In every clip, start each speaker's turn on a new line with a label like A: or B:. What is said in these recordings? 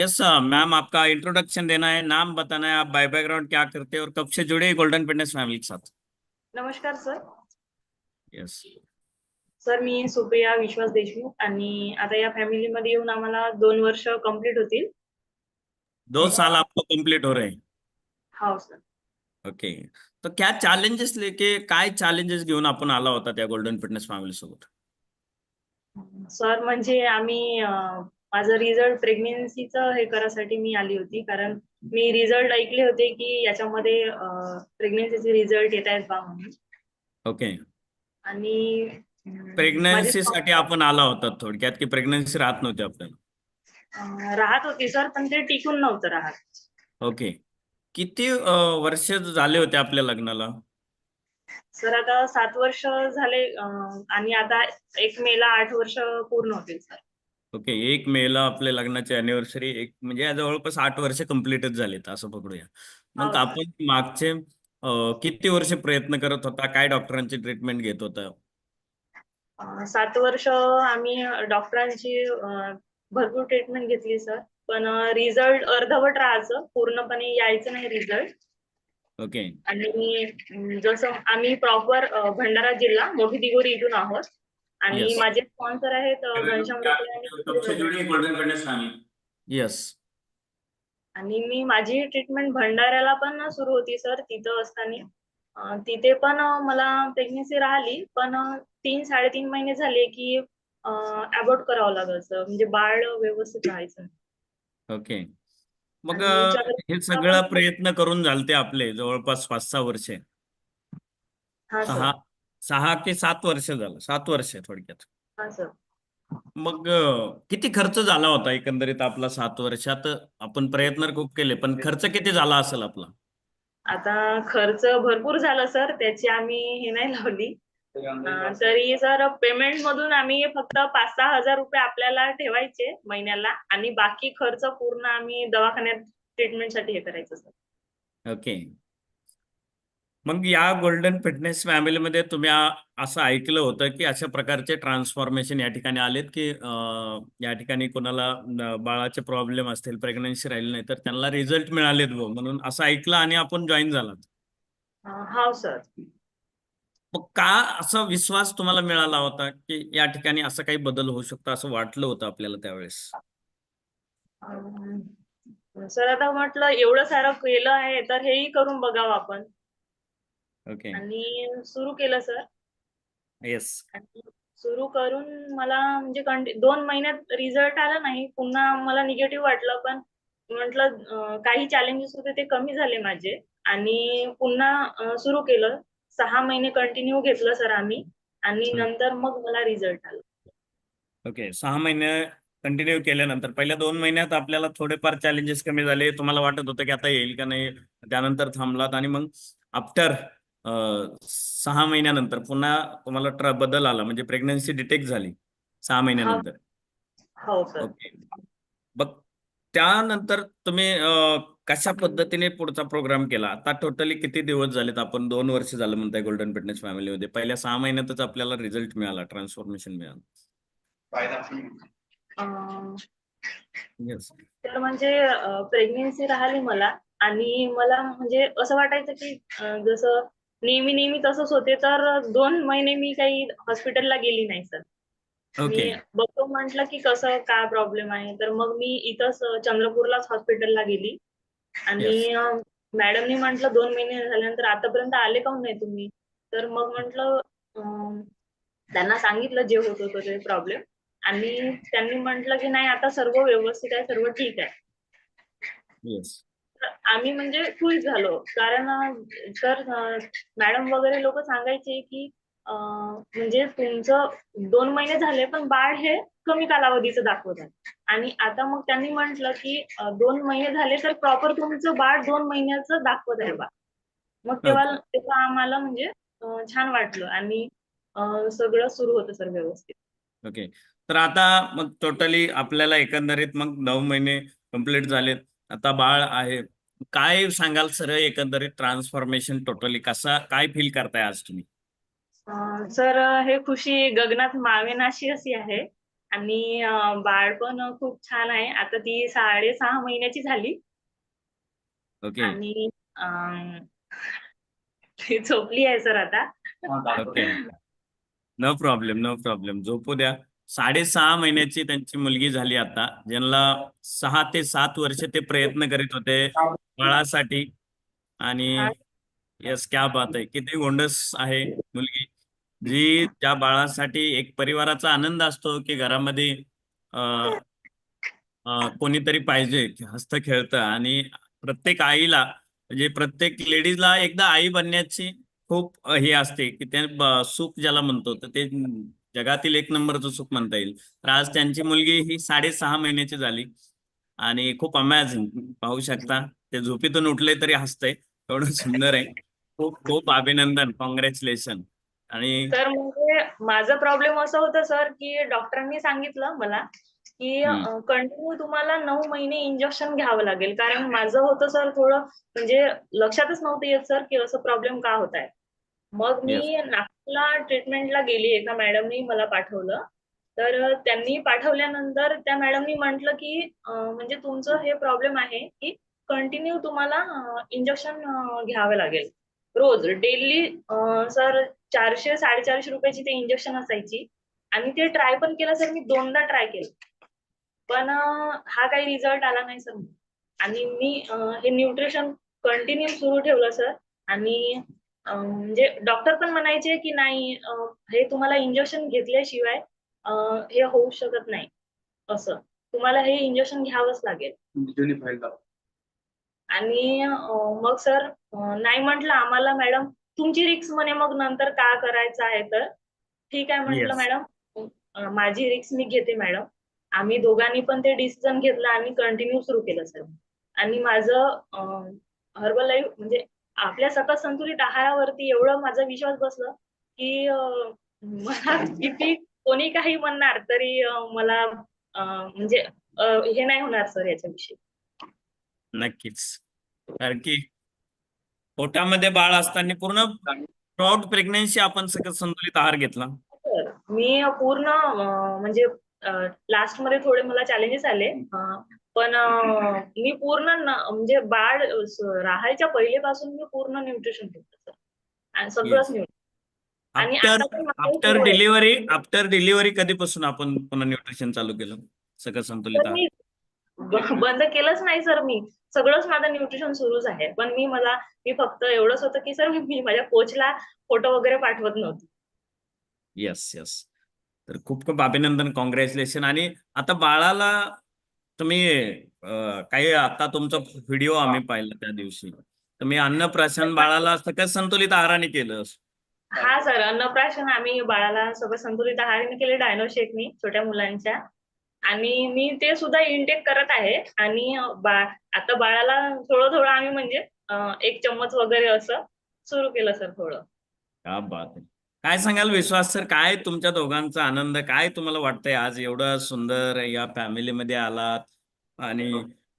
A: Yes ma'am आपका introduction देना है। नाम बताना है। आप बाय बैकग्राउंड क्या करते हैं और कब से जुड़े गोल्डन फिटनेस फैमिली के साथ।
B: नमस्कार सर
A: यस
B: सर मी सुप्रिया विश्वास देशमुख आणि आता या फॅमिलीमध्ये येऊन आम्हाला दोन वर्ष कंप्लीट होतील.
A: दो साल आपको कंप्लीट हो रहे हैं।
B: हो सर
A: ओके तो क्या चॅलेंजेस लेके काय चॅलेंजेस घेऊन आपण आला होता त्या गोल्डन फिटनेस फॅमिली सोबत?
B: सर म्हणजे आम्ही माझं रिझल्ट प्रेग्नेन्सीचं हे करायसाठी मी आली होती. कारण मी रिझल्ट ऐकले होते की याच्यामध्ये प्रेग्नेन्सीचे रिझल्ट येत आहेत बा म्हणून.
A: ओके.
B: आणि
A: प्रेग्नन्सी साठी आपण आला होता थोडक्यात की प्रेग्नन्सी राहत नव्हती आपल्याला.
B: राहत होती सर पण ते टिकून नव्हतं राहत.
A: ओके. किती वर्ष झाले होते आपल्या लग्नाला?
B: सर आता सात वर्ष झाले आणि आता एक मेला आठ वर्ष पूर्ण होतील सर.
A: ओके एक मेला आपल्या लग्नाची अॅनिव्हर्सरी एक म्हणजे या जवळपास आठ वर्ष कम्प्लीटच झालेत असं पकडूया मग
B: हो, सर.
A: आपण मागचे अं, किती वर्ष प्रयत्न करत होता? काय डॉक्टरांची ट्रीटमेंट घेत होता?
B: अं, सात वर्ष आम्ही डॉक्टरांची अं, भरपूर ट्रीटमेंट घेतली सर पण रिझल्ट अर्धवट राहायचं. पूर्णपणे यायचं नाही रिझल्ट
A: ओके.
B: आणि अं, जसं आम्ही प्रॉपर भंडारा जिल्हा मोठी दिगोरी इथून आहोत. आणि
A: Yes.
B: माझे स्पॉन्सर आहेत अं, घनश्याम डोकले आणि
A: यस
B: आणि मी माझी ट्रीटमेंट भंडाऱ्याला पण सुरू होती सर तिथं असताना. अं, तिथे पण अं, मला प्रेग्नेन्सी राहिली पण अं, तीन साडेतीन महिने झाले की अबॉर्ट करावं लागायचं म्हणजे बाळ व्यवस्थित राहायचं
A: ओके मग
B: आणि
A: अं,
B: विचार-
A: हे सगळं प्रयत्न करून झालते आपले जवळपास पाच सहा वर्षे.
B: हा सर
A: सहा की सात वर्ष झालं. सात वर्ष थोडक्यात.
B: हा सर
A: मग किती खर्च झाला होता एकंदरीत आपला सात वर्षात? आपण प्रयत्न खूप केले पण खर्च किती झाला असेल आपला?
B: आता खर्च भरपूर झाला सर. त्याची आम्ही हे नाही लावली. तरी सर पेमेंट मधून आम्ही फक्त पाच सहा हजार रुपये आपल्याला ठेवायचे महिन्याला आणि बाकी खर्च पूर्ण आम्ही दवाखान्यात ट्रीटमेंटसाठी हे करायचं सर.
A: ओके. मग या गोल्डन फिटनेस फॅमिलीमध्ये तुम्ही असं ऐकलं होतं की अशा प्रकारचे ट्रान्सफॉर्मेशन या ठिकाणी आलेत की या ठिकाणी कोणाला बाळाचे प्रॉब्लेम असतील प्रेग्नन्सी राहिले नाही तर त्यांना रिझल्ट मिळालेत बुवा म्हणून असं ऐकलं आणि आपण जॉईन झालात.
B: अं, हा सर
A: मग का असा विश्वास तुम्हाला मिळाला होता की या ठिकाणी असं काही बदल होऊ शकतो असं वाटलं होतं आपल्याला त्यावेळेस?
B: सर आता म्हटलं एवढं सारं केलं आहे तर हेही करून बघावं आपण.
A: ओके
B: आणि सुरू केलं सर.
A: येस
B: आणि सुरू करून मला म्हणजे कंटि- दोन महिन्यात रिझल्ट आला नाही. पुन्हा मला निगेटिव्ह वाटलं पण म्हटलं काही चॅलेंजेस होते ते कमी झाले माझे. आणि पुन्हा सुरू केलं. सहा महिने कंटिन्यू घेतलं सर आम्ही. आणि. नंतर मग मला रिझल्ट आला.
A: ओके सहा महिने कंटिन्यू केल्यानंतर पहिल्या दोन महिन्यात आपल्याला थोडेफार चॅलेंजेस कमी झाले. तुम्हाला वाटत होतं की आता येईल का नाही? त्यानंतर थांबलात आणि मग आफ्टर सहा महिन्यानंतर पुन्हा तुम्हाला ट्र बदल आला म्हणजे प्रेग्नन्सी डिटेक्ट झाली सहा महिन्यानंतर.
B: हो सर.
A: ओके. मग त्यानंतर तुम्ही कशा पद्धतीने पुढचा प्रोग्राम केला? आता टोटली किती दिवस झालेत? आपण दोन वर्ष झालं म्हणताय गोल्डन फिटनेस फॅमिलीमध्ये पहिल्या सहा महिन्यातच आपल्याला रिझल्ट मिळाला ट्रान्सफॉर्मेशन मिळालं.
B: तर म्हणजे प्रेग्नेन्सी राहिली मला आणि मला म्हणजे असं वाटायचं की जसं नेहमी नेहमी तसंच होते. तर दोन महिने मी काही हॉस्पिटलला गेली नाही सर
A: ओके
B: मी बघतो म्हटलं की कसं काय प्रॉब्लेम आहे. तर मग मी इथंच चंद्रपूरलाच हॉस्पिटलला गेली. आणि मॅडमनी म्हटलं दोन महिने झाल्यानंतर आतापर्यंत आले काऊन नाही तुम्ही? तर मग म्हटलं त्यांना सांगितलं जे होत होतं ते प्रॉब्लेम आणि त्यांनी म्हटलं की नाही आता सर्व व्यवस्थित आहे सर्व ठीक आहे. आम्ही म्हणजे खुश झालो. कारण तर मॅडम वगैरे लोक सांगायचे की म्हणजे तुमचं दोन महिने झाले पण बाळ हे कमी कालावधीचं दाखवत आहे आणि आता मग त्यांनी म्हटलं की दोन महिने झाले तर प्रॉपर तुमचं बाळ दोन महिन्याचं दाखवत आहे बा. मग तेव्हा तेव्हा आम्हाला म्हणजे छान वाटलं. आणि सगळं सुरू होतं सर व्यवस्थित.
A: ओके. तर आता मग टोटली आपल्याला एकंदरीत मग नऊ महिने कंप्लीट झालेत. आता बाळ आहे. काय सांगाल सर एकंदरीत ट्रान्सफॉर्मेशन टोटली कसा काय फील करताय आज तुम्ही?
B: सर हे खुशी गगनात मावेनाशी अशी आहे. आणि बाळ पण खूप छान आहे. आता ती साडेसहा महिन्याची झाली.
A: ओके.
B: आणि ती झोपली आहे सर आता.
A: Okay. No problem no problem झोपू द्या. साडेसहा महिन्याची त्यांची मुलगी झाली आता ज्यांना सहा ते सात वर्ष ते प्रयत्न करीत होते बाळासाठी. आणि यस क्या बात आहे. किती गोंडस आहे मुलगी जी त्या बाळासाठी एक परिवाराचा आनंद असतो की घरामध्ये कोणीतरी पाहिजे हस्त खेळतं. आणि प्रत्येक आईला म्हणजे प्रत्येक लेडीजला एकदा आई बनण्याची खूप हे असते की ते सुख ज्याला म्हणतो तर ते जगातील एक नंबरचं सुख म्हणता येईल. तर आज त्यांची मुलगी ही साडेसहा महिन्याची झाली. आणि खूप अमॅझिंग पाहू शकता ते झोपेतून उठले तरी हसतंय. एवढं सुंदर आहे. खूप खूप अभिनंदन. कॉंग्रॅच्युलेशन आणि
B: तर म्हणजे माझा प्रॉब्लेम असं होतं सर की डॉक्टरांनी सांगितलं मला की. कंटिन्यू तुम्हाला नऊ महिने इंजेक्शन घ्यावं लागेल. कारण माझं होतं सर थोडं म्हणजे लक्षातच नव्हतं येत सर की असं प्रॉब्लेम का होत आहे. मग मी नागपूरला ट्रीटमेंटला गेली एका मॅडमनी मला पाठवलं. तर त्यांनी पाठवल्यानंतर त्या मॅडमनी म्हटलं की अं, म्हणजे तुमचं हे प्रॉब्लेम आहे की कंटिन्यू तुम्हाला इंजेक्शन घ्यावे लागेल. रोज डेली सर चारशे साडेचारशे रुपयाची ते इंजेक्शन असायची. आणि ते ट्राय पण केलं सर मी दोनदा ट्राय केलं. पण अं, हा काही रिझल्ट आला नाही सर. आणि मी अं, हे न्यूट्रिशन कंटिन्यू सुरू ठेवलं सर. आणि म्हणजे डॉक्टर पण म्हणायचे की नाही हे तुम्हाला इंजेक्शन घेतल्याशिवाय हे होऊ शकत नाही. असं. तुम्हाला हे इंजेक्शन घ्यावंच लागेल.
C: दाखव.
B: आणि मग सर नाही म्हटलं आम्हाला मॅडम तुमची रिक्स म्हणे मग नंतर का करायचं आहे तर? ठीक आहे म्हटलं. मॅडम. माझी रिक्स मी घेते मॅडम. आम्ही दोघांनी पण ते डिसिजन घेतलं आणि कंटिन्यू सुरू केलं सर. आणि माझं हर्बल लाईफ म्हणजे आपल्या सकस संतुलित आहारावरती एवढं माझा विश्वास बसला की मला किती कोणी काही म्हणणार तरी मला म्हणजे हे नाही होणार सर याच्याविषयी.
A: नक्कीच. कारण की पोटामध्ये बाळ असताना पूर्ण प्रौढ प्रेग्नन्सी आपण सगळं संतुलित आहार घेतला.
B: मी पूर्ण म्हणजे लास्टमध्ये थोडे मला चॅलेंजेस आले. पण मी पूर्ण म्हणजे बाळ राहायच्या पहिलेपासून मी पूर्ण न्यूट्रिशन घेतलं सर. आणि सगळंच. न्यूट्रिशन आणि
A: आफ्टर. डिलिव्हरी आफ्टर डिलिव्हरी कधीपासून आपण पुन्हा न्यूट्रिशन चालू केलं? सगळं संतुलित
B: बंद केलंच नाही सर मी. सगळंच माझं न्यूट्रिशन सुरूच आहे. पण मी मला मी फक्त एवढंच होतं की सर मी माझ्या कोचला फोटो वगैरे पाठवत नव्हते.
A: येस येस तर खूप खूप अभिनंदन कॉंग्रॅच्युलेशन आणि आता बाळाला तुम्ही काही आता तुमचा व्हिडिओ आम्ही पाहिला त्या दिवशी. तुम्ही अन्नप्राशन बाळाला सकस संतुलित आहाराने केलं
B: हा सर अन्नप्राशन आम्ही बाळाला सगळं संतुलित आहार केले डायनो शेकनी छोट्या मुलांच्या. आणि मी ते सुद्धा इनटेक करत आहे. आणि बा आता बाळाला थोडं थोडं आम्ही म्हणजे एक चम्मच वगैरे असं सुरू केलं सर थोडं.
A: क्या बात काय सांगाल? विश्वास सर काय तुमच्या दोघांचा आनंद? काय तुम्हाला वाटतंय आज एवढं सुंदर या फॅमिलीमध्ये आलात? आणि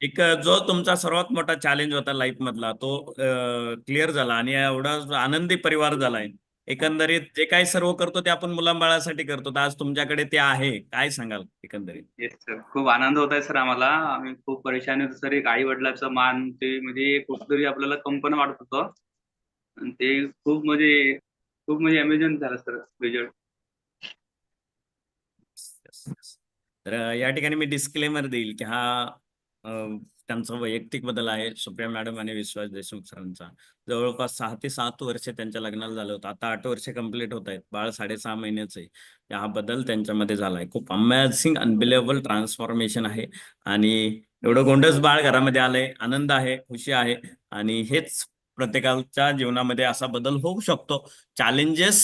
A: एक जो तुमचा सर्वात मोठा चॅलेंज होता लाईफ मधला तो क्लिअर झाला आणि एवढा आनंदी परिवार झालाय. एकंदरीत जे काही सर्व करतो ते आपण मुलांबाळासाठी करतो आज तुमच्याकडे ते आहे. काय सांगाल एकंदरीत?
C: येस सर खूप आनंद होत आहे सर आम्हाला. आम्ही खूप परेशान होतो सर. एक आई वडिलाचं मान ते म्हणजे कुठतरी आपल्याला कंपन वाटत होतं. आणि ते खूप म्हणजे खूप म्हणजे अमेझॉन झाला सर रिझल्ट
A: तर या ठिकाणी मी डिस्क्लेमर देईल की हा त्यांचा वैयक्तिक बदल आहे. सुप्रिया मॅडम आणि विश्वास देशमुख सरांचा. जवळपास सहा ते सात वर्ष त्यांच्या लग्नाला झालं होतं. आता आठ वर्ष कंप्लीट होत आहेत. बाळ साडेसहा महिन्याचे आहे. हा बदल त्यांच्यामध्ये झाला आहे. खूप अमेझिंग अनबिलेबल ट्रान्सफॉर्मेशन आहे. आणि एवढं गोंडस बाळ घरामध्ये आलंय. आनंद आहे खुशी आहे. आणि हेच प्रत्येकाच्या जीवनामध्ये असा बदल होऊ शकतो. चॅलेंजेस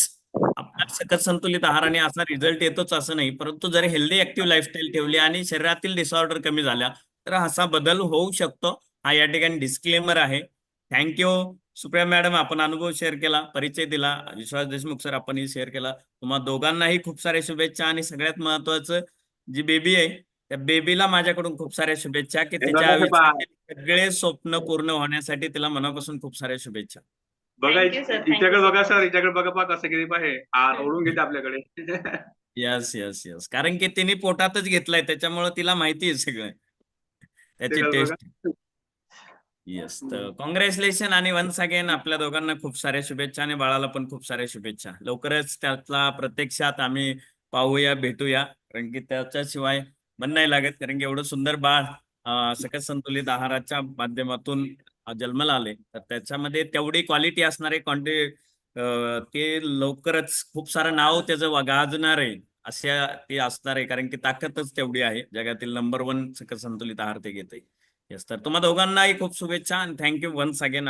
A: सकत संतुलित आहार आणि असा रिझल्ट येतोच असं नाही. परंतु जर हेल्दी ऍक्टिव्ह लाईफस्टाईल ठेवली आणि शरीरातील डिसऑर्डर कमी झाल्या तर असा बदल होऊ शकतो. हा या ठिकाणी डिस्क्लेमर आहे. थँक्यू सुप्रिया मॅडम आपण अनुभव शेअर केला परिचय दिला. विश्वास देशमुख सर आपण शेअर केला. तुम्हा दोघांनाही खूप साऱ्या शुभेच्छा आणि सगळ्यात महत्वाचं जी बेबी आहे त्या बेबीला माझ्याकडून खूप साऱ्या शुभेच्छा की तिच्या. आयुष्यातील सगळे स्वप्न पूर्ण होण्यासाठी तिला मनापासून खूप साऱ्या शुभेच्छा.
C: बघा
B: Thank you, sir. Thank you,
C: हिच्याकडे
B: sir.
C: बघा सर हिच्याकडे बघा पा कसं किती पाहे आ ओढून घेते आपल्याकडे.
A: यस यस यस कारण की तिने पोटातच घेतलाय त्याच्यामुळे तिला माहिती आहे सगळं. त्याची टेस्ट येस तर कॉंग्रॅच्युलेशन आणि वन्स अगेन आपल्या दोघांना खूप साऱ्या शुभेच्छा आणि बाळाला पण खूप साऱ्या शुभेच्छा. लवकरच त्यातला प्रत्यक्षात आम्ही पाहूया भेटूया. कारण की त्याच्याशिवाय मन नाही लागत कारण की एवढं सुंदर बाळ सकस संतुलित आहाराच्या माध्यमातून जन्माला आले. तर त्याच्यामध्ये तेवढी क्वालिटी असणारे क्वांटि ते लवकरच खूप सारं नाव त्याचं गाजणार आहे अशा ते असणार आहे कारण की ताकदच तेवढी आहे. जगातील नंबर वन सकस संतुलित आहार ते घेते येस तर तुम्हा दोघांनाही खूप शुभेच्छा आणि थँक्यू वन्स अगेन